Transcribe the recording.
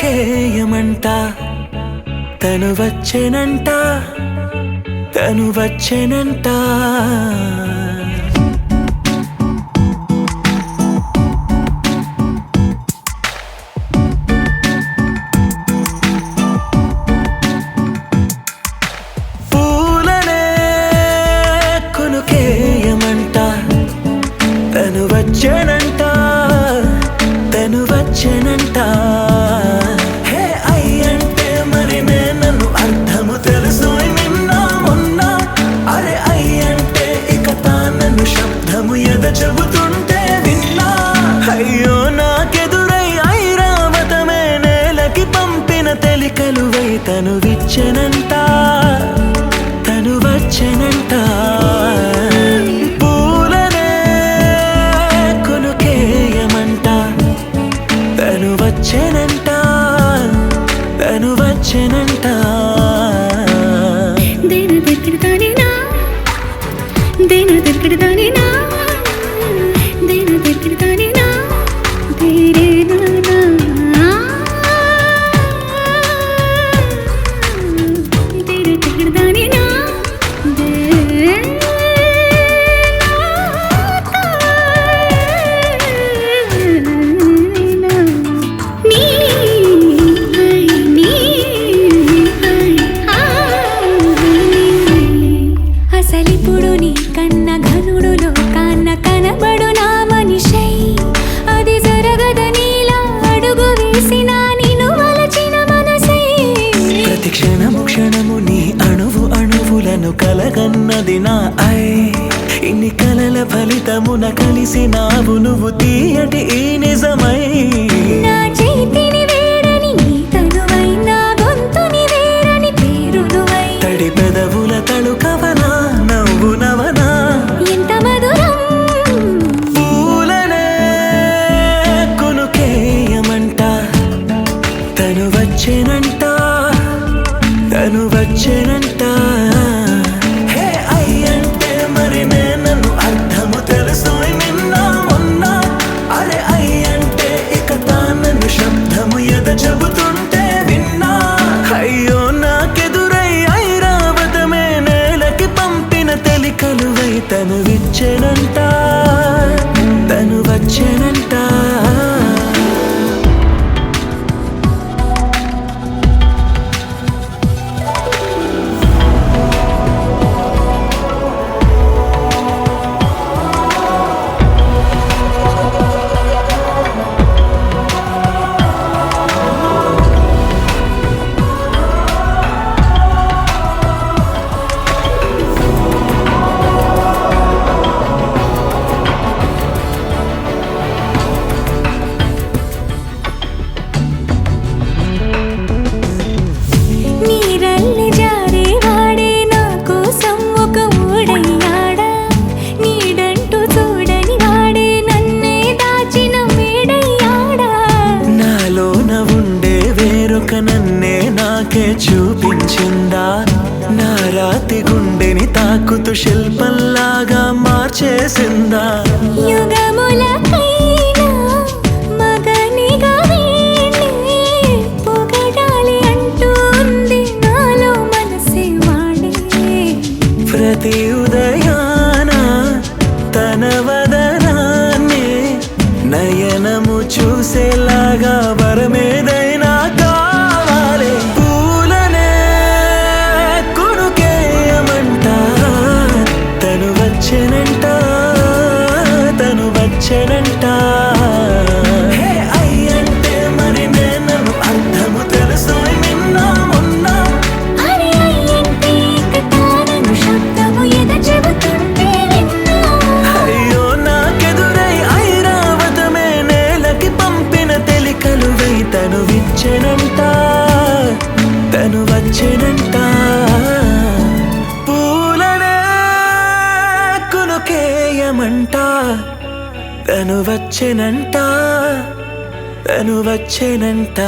కేయమంట తను వచ్చెనంట? తను వచ్చెనంట? తను వచ్చనంట? తను వచ్చేనంటా? తను విచ్చనంతా కలిసిన ఐ ఇన్ని కలల ఫలితమున కలిసినావు నువ్వు తీయటి ఈ నిజమై. చెబుతుంటే విన్నా అయ్యో నాకెదురై ఐరావతమే నేలకి పంపిన తెలికలువై తను విచ్చెనంటా. నీకే చూపించిందా? నా రాతి గుండెని తాకుతూ శిల్పంలాగా మార్చేసిందా? ప్రతి ఉదయాన తన వదనాన్ని నయనము చూసేలాగా తను వచ్చెనంట తను వచ్చెనంట.